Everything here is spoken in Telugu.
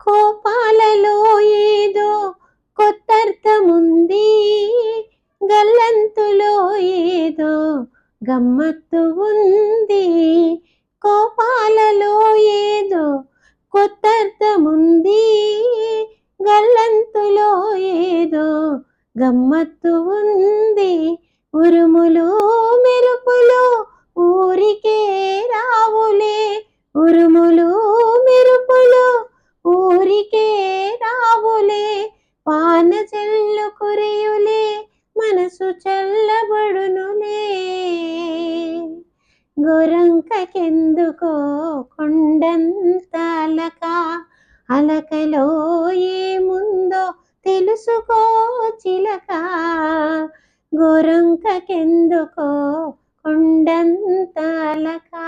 కోపాలలో ఏదో కొత్తర్థముంది. గల్లంతులో ఏదో గమ్మత్తు ఉంది. కోపాలలో ఏదో కొత్తర్థముంది. గల్లంతులో ఏదో గమ్మత్తు ఉంది. ఉరుములు మెరుపులు చల్లబడునులే. గొరంకకెందుకో కొండంతలక అలకలో ఏముందో తెలుసుకో చిలక. గొరంకకెందుకో కొండంతలకా